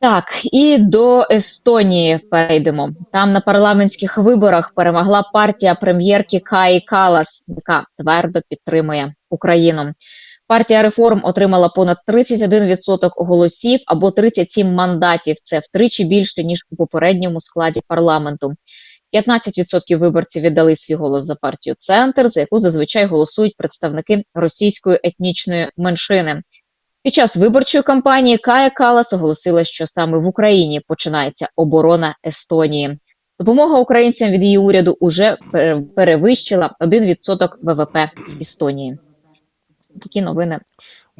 Так, і до Естонії перейдемо. Там на парламентських виборах перемогла партія прем'єрки Каї Калас, яка твердо підтримує Україну. Партія реформ отримала понад 31% голосів або 37 мандатів. Це втричі більше ніж у попередньому складі парламенту. 15% виборців віддали свій голос за партію Центр, за яку зазвичай голосують представники російської етнічної меншини. Під час виборчої кампанії Кая Калас оголосила, що саме в Україні починається оборона Естонії. Допомога українцям від її уряду уже пере- перевищила 1% ВВП Естонії. Такі новини.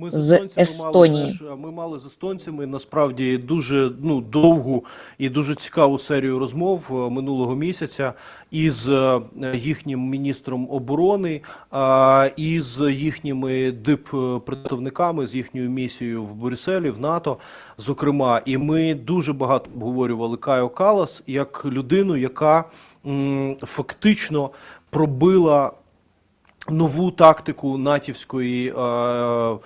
Ми з з Естонії. Мали, ми мали з естонцями насправді дуже ну довгу і дуже цікаву серію розмов е, минулого місяця із е, їхнім міністром оборони, а і з їхніми дип-представниками, з їхньою місією в Брюсселі, в НАТО, зокрема. І ми дуже багато обговорювали Кайо Калас як людину, яка м, фактично пробила нову тактику натівської е, е,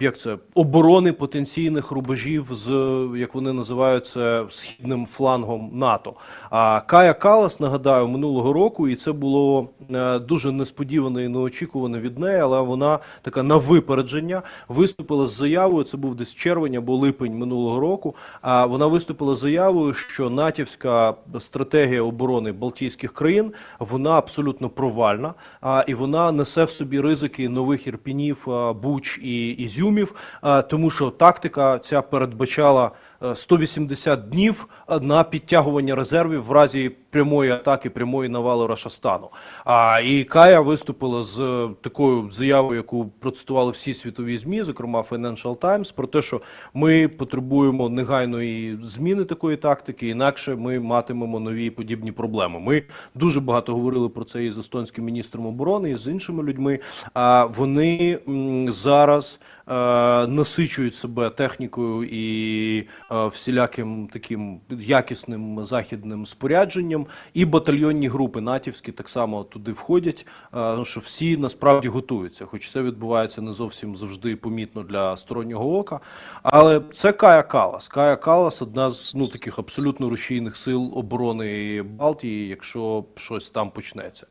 як це оборони потенційних рубежів з як вони називають це східним флангом НАТО. А Кая Калас нагадаю минулого року, і це було е, дуже несподівано і неочікувано від неї, але вона така на випередження виступила з заявою. Це був десь червень або липень минулого року. А вона виступила з заявою, що натівська стратегія оборони Балтійських країн вона абсолютно провальна, а і вона несе в собі ризики нових ірпінів, буч і ізюмів, тому що тактика ця передбачала е, 180 днів е, на підтягування резервів в разі прямої атаки, прямої навали Рашастану. А і Кая виступила з е, такою заявою, яку процитували всі світові змі, зокрема Financial Times, про те, що ми потребуємо негайної зміни такої тактики, інакше ми матимемо нові подібні проблеми. Ми дуже багато говорили про це і з естонським міністром оборони, і з іншими людьми. А вони зараз е, насичують себе технікою і всіляким таким якісним західним спорядженням, і батальйонні групи натівські так само туди входять. е, що всі насправді готуються, хоч це відбувається не зовсім завжди помітно для стороннього ока. Але це Кая Калас. Кая Калас одна з ну таких абсолютно рушійних сил оборони Балтії, якщо щось там почнеться.